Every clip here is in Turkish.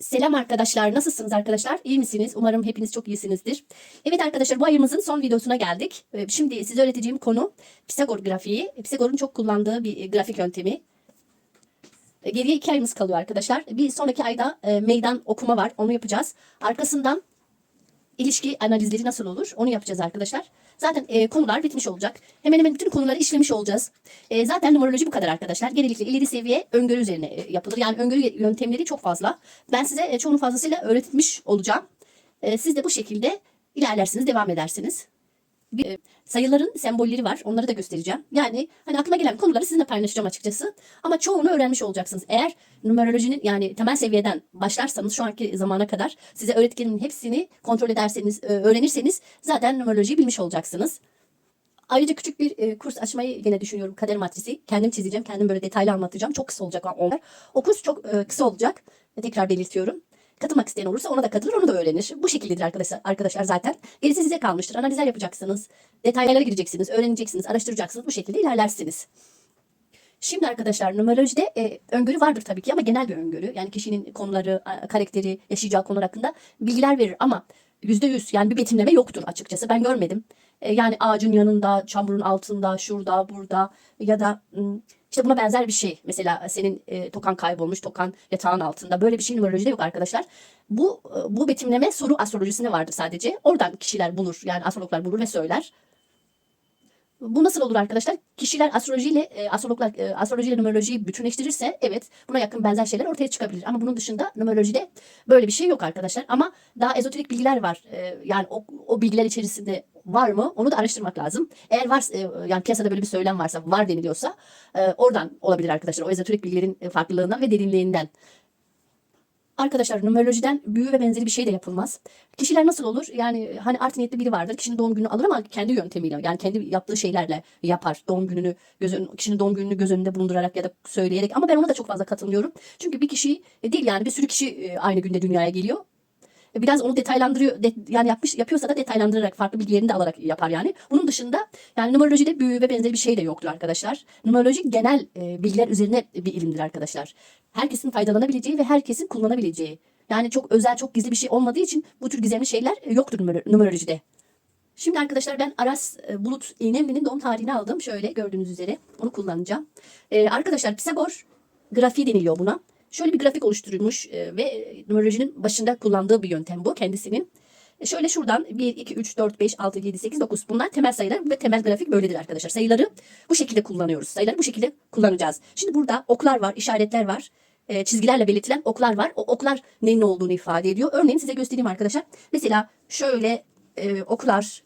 Selam arkadaşlar. Nasılsınız arkadaşlar? İyi misiniz? Umarım hepiniz çok iyisinizdir. Evet arkadaşlar bu ayımızın son videosuna geldik. Ee, Şimdi size öğreteceğim konu Pisagor grafiği. Pisagor'un çok kullandığı bir e, grafik yöntemi. E, Geriye iki ayımız kalıyor arkadaşlar. Bir sonraki ayda e, meydan okuma var. Onu yapacağız. Arkasından ilişki analizleri nasıl olur? Onu yapacağız arkadaşlar. Zaten e, konular bitmiş olacak. Hemen hemen bütün konuları işlemiş olacağız. E, zaten numeroloji bu kadar arkadaşlar. Genellikle ileri seviye öngörü üzerine e, yapılır. Yani öngörü yöntemleri çok fazla. Ben size e, çoğunu fazlasıyla öğretmiş olacağım. E, siz de bu şekilde ilerlersiniz, devam edersiniz. Bir, e, sayıların sembolleri var. Onları da göstereceğim. Yani hani aklıma gelen konuları sizinle paylaşacağım açıkçası. Ama çoğunu öğrenmiş olacaksınız. Eğer numerolojinin yani temel seviyeden başlarsanız şu anki zamana kadar size öğretkenin hepsini kontrol ederseniz, e, öğrenirseniz zaten numerolojiyi bilmiş olacaksınız. Ayrıca küçük bir e, kurs açmayı yine düşünüyorum. Kader matrisi. Kendim çizeceğim. Kendim böyle detaylı anlatacağım. Çok kısa olacak onlar. O kurs çok e, kısa olacak. Tekrar belirtiyorum. Katılmak isteyen olursa ona da katılır, onu da öğrenir. Bu şekildedir arkadaşlar, arkadaşlar zaten. Gerisi size kalmıştır. Analizler yapacaksınız. Detaylara gireceksiniz, öğreneceksiniz, araştıracaksınız. Bu şekilde ilerlersiniz. Şimdi arkadaşlar numerolojide e, öngörü vardır tabii ki ama genel bir öngörü. Yani kişinin konuları, karakteri, yaşayacağı konular hakkında bilgiler verir ama yüzde yüz yani bir betimleme yoktur açıkçası. Ben görmedim. E, yani ağacın yanında, çamurun altında, şurada, burada ya da ım, işte buna benzer bir şey. Mesela senin e, tokan kaybolmuş, tokan yatağın altında. Böyle bir şey numerolojide yok arkadaşlar. Bu e, bu betimleme soru astrolojisinde vardır sadece. Oradan kişiler bulur. Yani astrologlar bulur ve söyler. Bu nasıl olur arkadaşlar? Kişiler astrolojiyle, e, astrologlar e, astrolojiyle numerolojiyi bütünleştirirse evet buna yakın benzer şeyler ortaya çıkabilir. Ama bunun dışında numerolojide böyle bir şey yok arkadaşlar. Ama daha ezoterik bilgiler var. E, yani o, o bilgiler içerisinde var mı? Onu da araştırmak lazım. Eğer var yani piyasada böyle bir söylem varsa, var deniliyorsa oradan olabilir arkadaşlar. O ezoterik bilgilerin farklılığından ve derinliğinden. Arkadaşlar numerolojiden büyü ve benzeri bir şey de yapılmaz. Kişiler nasıl olur? Yani hani art niyetli biri vardır. Kişinin doğum gününü alır ama kendi yöntemiyle yani kendi yaptığı şeylerle yapar. Doğum gününü göz kişinin doğum gününü göz önünde bulundurarak ya da söyleyerek ama ben ona da çok fazla katılmıyorum. Çünkü bir kişi e, değil yani bir sürü kişi e, aynı günde dünyaya geliyor. Biraz onu detaylandırıyor. de- yani yapmış yapıyorsa da detaylandırarak farklı bilgilerini de alarak yapar yani. Bunun dışında yani numerolojide büyü ve benzeri bir şey de yoktur arkadaşlar. Numeroloji genel e, bilgiler üzerine bir ilimdir arkadaşlar. Herkesin faydalanabileceği ve herkesin kullanabileceği. Yani çok özel, çok gizli bir şey olmadığı için bu tür gizemli şeyler e, yoktur numer- numerolojide. Şimdi arkadaşlar ben Aras e, Bulut İğnemli'nin doğum tarihini aldım. Şöyle gördüğünüz üzere onu kullanacağım. E, arkadaşlar Pisagor grafiği deniliyor buna. Şöyle bir grafik oluşturulmuş e, ve e, numerolojinin başında kullandığı bir yöntem bu kendisinin. E, şöyle şuradan 1, 2, 3, 4, 5, 6, 7, 8, 9 bunlar temel sayılar ve temel grafik böyledir arkadaşlar. Sayıları bu şekilde kullanıyoruz. Sayıları bu şekilde kullanacağız. Şimdi burada oklar var, işaretler var. çizgilerle belirtilen oklar var. O oklar neyin ne olduğunu ifade ediyor. Örneğin size göstereyim arkadaşlar. Mesela şöyle e, oklar,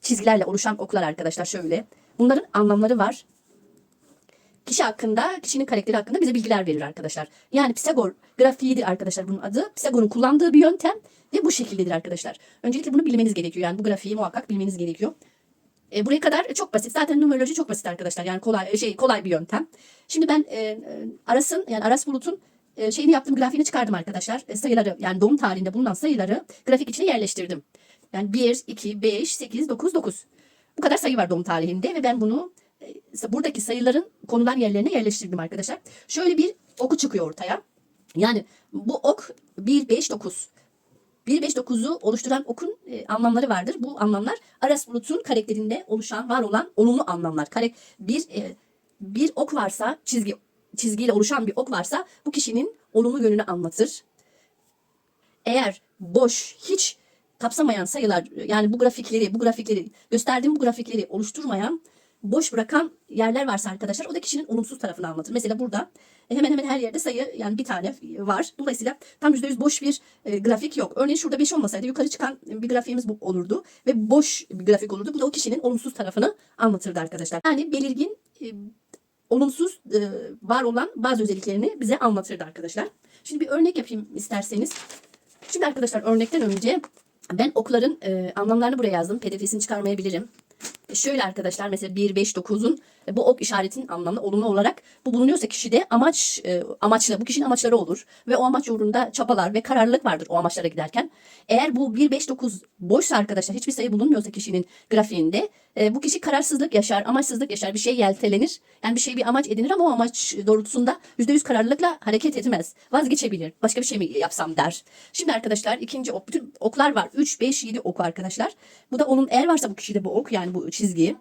çizgilerle oluşan oklar arkadaşlar şöyle. Bunların anlamları var. Kişi hakkında, kişinin karakteri hakkında bize bilgiler verir arkadaşlar. Yani Pisagor grafiğidir arkadaşlar bunun adı. Pisagor'un kullandığı bir yöntem ve bu şekildedir arkadaşlar. Öncelikle bunu bilmeniz gerekiyor. Yani bu grafiği muhakkak bilmeniz gerekiyor. E, buraya kadar çok basit. Zaten numeroloji çok basit arkadaşlar. Yani kolay şey kolay bir yöntem. Şimdi ben e, e, Aras'ın yani Aras Bulut'un e, şeyini yaptım grafiğini çıkardım arkadaşlar. E, sayıları yani doğum tarihinde bulunan sayıları grafik içine yerleştirdim. Yani 1, 2, 5, 8, 9, 9. Bu kadar sayı var doğum tarihinde ve ben bunu e, buradaki sayıların konulan yerlerine yerleştirdim arkadaşlar. Şöyle bir oku çıkıyor ortaya. Yani bu ok 1, 5, 9. 1, 5, 9'u oluşturan okun e, anlamları vardır. Bu anlamlar Aras Bulut'un karakterinde oluşan, var olan olumlu anlamlar. Kare, bir, e, bir ok varsa, çizgi çizgiyle oluşan bir ok varsa bu kişinin olumlu yönünü anlatır. Eğer boş, hiç kapsamayan sayılar yani bu grafikleri, bu grafikleri gösterdiğim bu grafikleri oluşturmayan boş bırakan yerler varsa arkadaşlar o da kişinin olumsuz tarafını anlatır. Mesela burada e, hemen hemen her yerde sayı yani bir tane var. Dolayısıyla tam %100 boş bir e, grafik yok. Örneğin şurada 5 olmasaydı yukarı çıkan bir grafiğimiz bu olurdu ve boş bir grafik olurdu. Bu da o kişinin olumsuz tarafını anlatırdı arkadaşlar. Yani belirgin e, olumsuz e, var olan bazı özelliklerini bize anlatırdı arkadaşlar. Şimdi bir örnek yapayım isterseniz. Şimdi arkadaşlar örnekten önce ben okların e, anlamlarını buraya yazdım. PDF'sini çıkarmayabilirim. Şöyle arkadaşlar mesela 1, 5, 9'un bu ok işaretinin anlamı olumlu olarak bu bulunuyorsa kişide amaç e, amaçlı bu kişinin amaçları olur ve o amaç uğrunda çabalar ve kararlılık vardır o amaçlara giderken. Eğer bu 1, 5, 9 boşsa arkadaşlar hiçbir sayı bulunmuyorsa kişinin grafiğinde e, bu kişi kararsızlık yaşar, amaçsızlık yaşar, bir şey yeltelenir. Yani bir şey bir amaç edinir ama o amaç doğrultusunda %100 kararlılıkla hareket etmez. Vazgeçebilir. Başka bir şey mi yapsam der. Şimdi arkadaşlar ikinci ok, bütün oklar var. 3, 5, 7 ok arkadaşlar. Bu da onun eğer varsa bu kişide bu ok yani bu çizgi.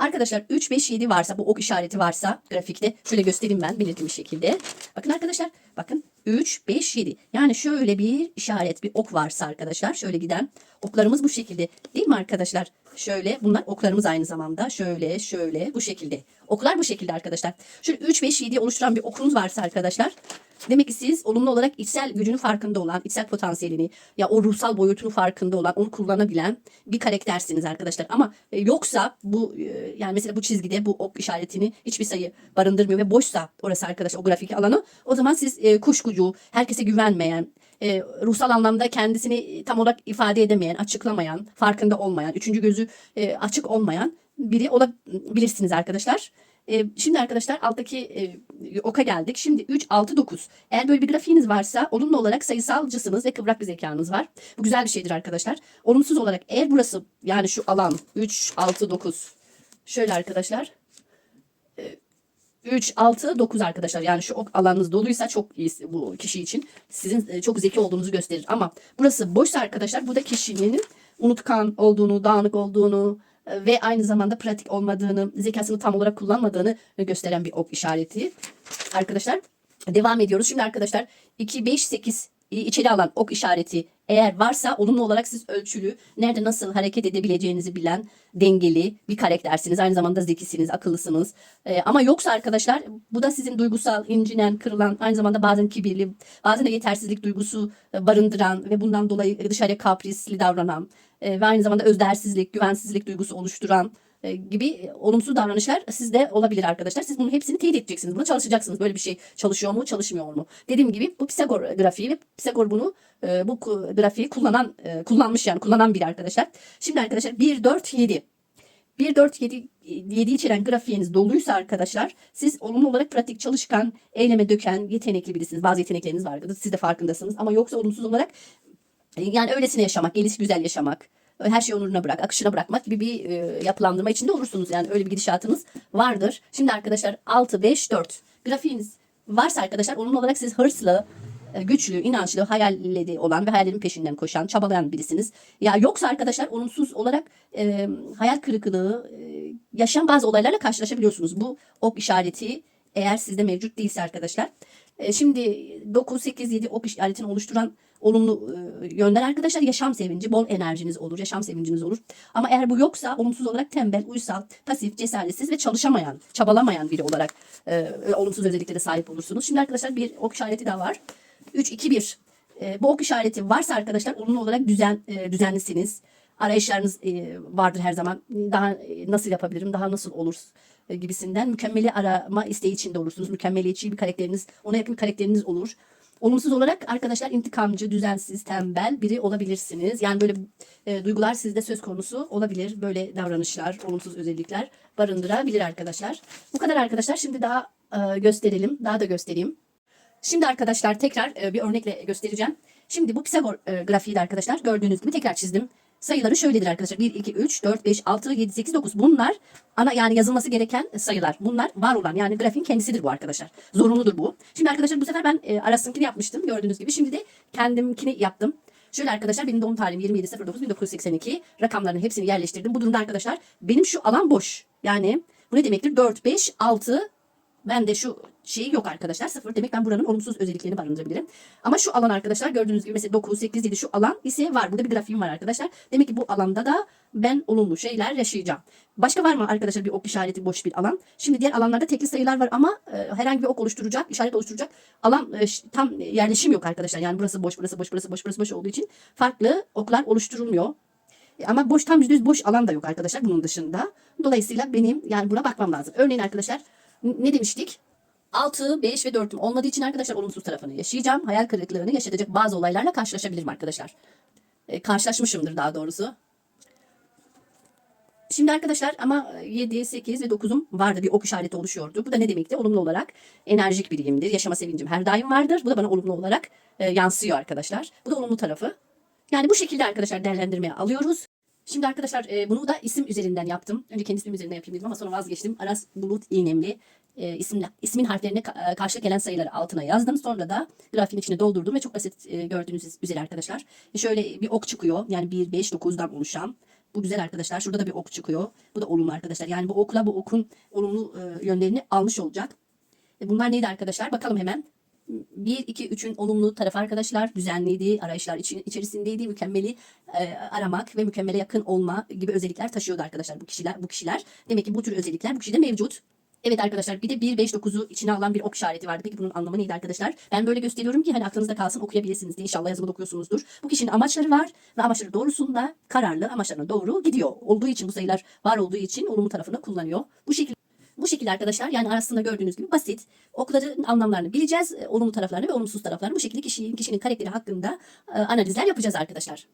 Arkadaşlar 3, 5, 7 varsa bu ok işareti varsa grafikte şöyle göstereyim ben belirtili bir şekilde. Bakın arkadaşlar bakın 3, 5, 7 yani şöyle bir işaret bir ok varsa arkadaşlar şöyle giden oklarımız bu şekilde değil mi arkadaşlar? Şöyle bunlar oklarımız aynı zamanda şöyle şöyle bu şekilde. Oklar bu şekilde arkadaşlar. Şöyle 3, 5, 7 oluşturan bir okunuz varsa arkadaşlar Demek ki siz olumlu olarak içsel gücünün farkında olan, içsel potansiyelini ya o ruhsal boyutunu farkında olan, onu kullanabilen bir karaktersiniz arkadaşlar. Ama e, yoksa bu e, yani mesela bu çizgide bu ok işaretini hiçbir sayı barındırmıyor ve boşsa orası arkadaşlar o grafik alanı o zaman siz e, kuşkucu, herkese güvenmeyen, e, ruhsal anlamda kendisini tam olarak ifade edemeyen, açıklamayan, farkında olmayan, üçüncü gözü e, açık olmayan biri olabilirsiniz arkadaşlar. E, şimdi arkadaşlar alttaki e, oka geldik. Şimdi 3, 6, 9. Eğer böyle bir grafiğiniz varsa olumlu olarak sayısalcısınız ve kıvrak bir zekanız var. Bu güzel bir şeydir arkadaşlar. Olumsuz olarak eğer burası yani şu alan 3, 6, 9. Şöyle arkadaşlar. E, 3, 6, 9 arkadaşlar. Yani şu ok alanınız doluysa çok iyi bu kişi için. Sizin e, çok zeki olduğunuzu gösterir. Ama burası boşsa arkadaşlar bu da kişinin unutkan olduğunu, dağınık olduğunu, ve aynı zamanda pratik olmadığını, zekasını tam olarak kullanmadığını gösteren bir ok işareti. Arkadaşlar devam ediyoruz. Şimdi arkadaşlar 2, 5, 8 içeri alan ok işareti eğer varsa olumlu olarak siz ölçülü, nerede nasıl hareket edebileceğinizi bilen dengeli bir karaktersiniz. Aynı zamanda zekisiniz, akıllısınız. Ee, ama yoksa arkadaşlar bu da sizin duygusal, incinen, kırılan, aynı zamanda bazen kibirli, bazen de yetersizlik duygusu e, barındıran ve bundan dolayı dışarıya kaprisli davranan e, ve aynı zamanda özdersizlik, güvensizlik duygusu oluşturan e, gibi olumsuz davranışlar sizde olabilir arkadaşlar. Siz bunun hepsini teyit edeceksiniz. Buna çalışacaksınız. Böyle bir şey çalışıyor mu, çalışmıyor mu? Dediğim gibi bu Pisagor grafiği ve Pisagor bunu e, bu grafiği kullanan e, kullanmış yani kullanan bir arkadaşlar. Şimdi arkadaşlar 1 4 7 1 4 7 7 içeren grafiğiniz doluysa arkadaşlar siz olumlu olarak pratik çalışkan, eyleme döken, yetenekli birisiniz. Bazı yetenekleriniz vardır. Siz de farkındasınız. Ama yoksa olumsuz olarak yani öylesine yaşamak, gelişi güzel yaşamak, her şeyi onuruna bırak, akışına bırakmak gibi bir e, yapılandırma içinde olursunuz. Yani öyle bir gidişatınız vardır. Şimdi arkadaşlar 6, 5, 4 grafiğiniz varsa arkadaşlar olumlu olarak siz hırslı, e, güçlü, inançlı, hayalleri olan ve hayallerin peşinden koşan, çabalayan birisiniz. Ya yoksa arkadaşlar olumsuz olarak e, hayal kırıklığı, e, yaşayan bazı olaylarla karşılaşabiliyorsunuz. Bu ok işareti eğer sizde mevcut değilse arkadaşlar. E, şimdi 9, 8, 7 ok işaretini oluşturan olumlu e, yönler arkadaşlar yaşam sevinci, bol enerjiniz olur, yaşam sevinciniz olur. Ama eğer bu yoksa olumsuz olarak tembel, uysal, pasif, cesaretsiz ve çalışamayan, çabalamayan biri olarak e, olumsuz özelliklere sahip olursunuz. Şimdi arkadaşlar bir ok işareti daha var. 3, 2, 1. E, bu ok işareti varsa arkadaşlar olumlu olarak düzen e, düzenlisiniz. Arayışlarınız e, vardır her zaman. Daha e, nasıl yapabilirim, daha nasıl olur e, gibisinden mükemmeli arama isteği içinde olursunuz. Mükemmeliyetçi bir karakteriniz, ona yakın bir karakteriniz olur. Olumsuz olarak arkadaşlar intikamcı, düzensiz, tembel biri olabilirsiniz. Yani böyle e, duygular sizde söz konusu olabilir. Böyle davranışlar, olumsuz özellikler barındırabilir arkadaşlar. Bu kadar arkadaşlar. Şimdi daha e, gösterelim. Daha da göstereyim. Şimdi arkadaşlar tekrar e, bir örnekle göstereceğim. Şimdi bu Pisagor e, grafiği de arkadaşlar gördüğünüz gibi tekrar çizdim. Sayıları şöyledir arkadaşlar. 1, 2, 3, 4, 5, 6, 7, 8, 9. Bunlar ana yani yazılması gereken sayılar. Bunlar var olan yani grafiğin kendisidir bu arkadaşlar. Zorunludur bu. Şimdi arkadaşlar bu sefer ben e, arasınkini yapmıştım gördüğünüz gibi. Şimdi de kendimkini yaptım. Şöyle arkadaşlar benim doğum tarihim 27.09.1982. Rakamların hepsini yerleştirdim. Bu durumda arkadaşlar benim şu alan boş. Yani bu ne demektir? 4, 5, 6, ben de şu şeyi yok arkadaşlar. Sıfır demek ben buranın olumsuz özelliklerini barındırabilirim. Ama şu alan arkadaşlar gördüğünüz gibi mesela 9, 8, 7 şu alan ise var. Burada bir grafiğim var arkadaşlar. Demek ki bu alanda da ben olumlu şeyler yaşayacağım. Başka var mı arkadaşlar bir ok işareti boş bir alan? Şimdi diğer alanlarda tekli sayılar var ama e, herhangi bir ok oluşturacak, işaret oluşturacak alan e, tam yerleşim yok arkadaşlar. Yani burası boş, burası boş, burası boş, burası boş olduğu için farklı oklar oluşturulmuyor. Ama boş tam %100 boş alan da yok arkadaşlar bunun dışında. Dolayısıyla benim yani buna bakmam lazım. Örneğin arkadaşlar ne demiştik? 6, 5 ve 4'üm olmadığı için arkadaşlar olumsuz tarafını yaşayacağım. Hayal kırıklığını yaşatacak bazı olaylarla karşılaşabilirim arkadaşlar. E, karşılaşmışımdır daha doğrusu. Şimdi arkadaşlar ama 7, 8 ve 9'um vardı. Bir ok işareti oluşuyordu. Bu da ne demekti? Olumlu olarak enerjik biriyimdir. Yaşama sevincim her daim vardır. Bu da bana olumlu olarak e, yansıyor arkadaşlar. Bu da olumlu tarafı. Yani bu şekilde arkadaşlar değerlendirmeye alıyoruz. Şimdi arkadaşlar e, bunu da isim üzerinden yaptım. Önce kendi ismim üzerinden yapayım dedim ama sonra vazgeçtim. Aras Bulut İğnemli e, isimle, ismin harflerine ka- e, karşılık gelen sayıları altına yazdım. Sonra da grafiğin içine doldurdum ve çok basit e, gördüğünüz üzere arkadaşlar. E, şöyle bir ok çıkıyor. Yani 1, 5, 9'dan oluşan. Bu güzel arkadaşlar. Şurada da bir ok çıkıyor. Bu da olumlu arkadaşlar. Yani bu okla bu okun olumlu e, yönlerini almış olacak. E, bunlar neydi arkadaşlar? Bakalım hemen. 1, 2, 3'ün olumlu tarafı arkadaşlar düzenliydi, arayışlar için, içerisindeydi, mükemmeli e, aramak ve mükemmele yakın olma gibi özellikler taşıyordu arkadaşlar bu kişiler. Bu kişiler demek ki bu tür özellikler bu kişide mevcut. Evet arkadaşlar bir de 1, 5, 9'u içine alan bir ok işareti vardı. Peki bunun anlamı neydi arkadaşlar? Ben böyle gösteriyorum ki hani aklınızda kalsın okuyabilirsiniz diye inşallah yazımı da okuyorsunuzdur. Bu kişinin amaçları var ve amaçları doğrusunda kararlı amaçlarına doğru gidiyor. Olduğu için bu sayılar var olduğu için olumlu tarafını kullanıyor. Bu şekilde bu şekilde arkadaşlar yani arasında gördüğünüz gibi basit. Okların anlamlarını bileceğiz. e, Olumlu taraflarını ve olumsuz taraflarını. Bu şekilde kişinin, kişinin karakteri hakkında e, analizler yapacağız arkadaşlar.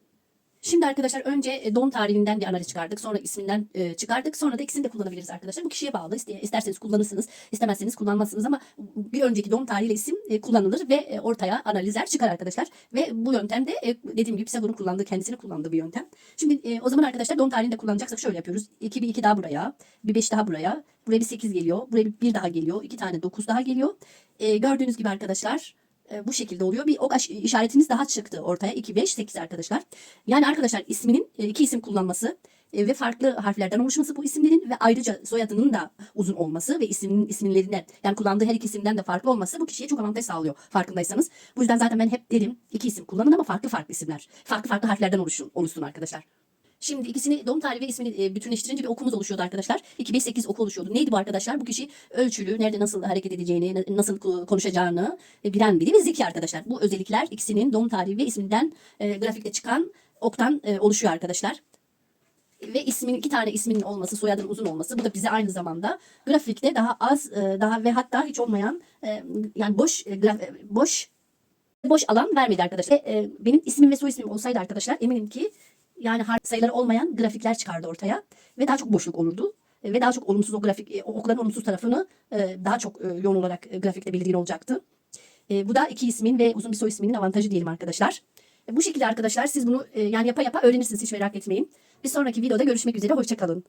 Şimdi arkadaşlar önce e, doğum tarihinden bir analiz çıkardık. Sonra isminden e, çıkardık. Sonra da ikisini de kullanabiliriz arkadaşlar. Bu kişiye bağlı. İste- İsterseniz kullanırsınız, istemezseniz kullanmazsınız ama bir önceki doğum tarihiyle isim e, kullanılır ve ortaya analizler çıkar arkadaşlar. Ve bu yöntemde dediğim gibi Pisagor'un kullandığı, kendisini kullandığı bir yöntem. Şimdi o zaman arkadaşlar doğum tarihini de kullanacaksak şöyle yapıyoruz. 2 bir 2 daha buraya, bir 5 daha buraya, buraya bir 8 geliyor, buraya bir 1 daha geliyor, 2 tane 9 daha geliyor. Gördüğünüz gibi arkadaşlar e, bu şekilde oluyor. Bir ok işaretimiz daha çıktı ortaya. 2, 5, 8 arkadaşlar. Yani arkadaşlar isminin e, iki isim kullanması e, ve farklı harflerden oluşması bu isimlerin ve ayrıca soyadının da uzun olması ve isminin isimlerinden yani kullandığı her iki isimden de farklı olması bu kişiye çok avantaj sağlıyor farkındaysanız. Bu yüzden zaten ben hep derim iki isim kullanın ama farklı farklı isimler. Farklı farklı harflerden oluşsun, oluşsun arkadaşlar. Şimdi ikisini doğum tarihi ve ismini e, bütünleştirince bir okumuz oluşuyordu arkadaşlar. 2, 5, 8 oku oluşuyordu. Neydi bu arkadaşlar? Bu kişi ölçülü, nerede nasıl hareket edeceğini, na- nasıl ko- konuşacağını e, bilen biri ve zeki arkadaşlar. Bu özellikler ikisinin doğum tarihi ve isminden e, grafikte çıkan oktan oluşuyor arkadaşlar ve ismin iki tane isminin olması, soyadın uzun olması bu da bize aynı zamanda grafikte daha az, daha ve hatta hiç olmayan yani boş boş boş alan vermedi arkadaşlar. Benim ismim ve soy ismim olsaydı arkadaşlar eminim ki yani harf sayıları olmayan grafikler çıkardı ortaya ve daha çok boşluk olurdu. E, Ve daha çok olumsuz o grafik, e, o okların olumsuz tarafını e, daha çok yoğun olarak grafikte belirgin olacaktı. Bu da iki ismin ve uzun bir soy isminin avantajı diyelim arkadaşlar. Bu şekilde arkadaşlar siz bunu yani yapa yapa öğrenirsiniz hiç merak etmeyin. Bir sonraki videoda görüşmek üzere. Hoşçakalın.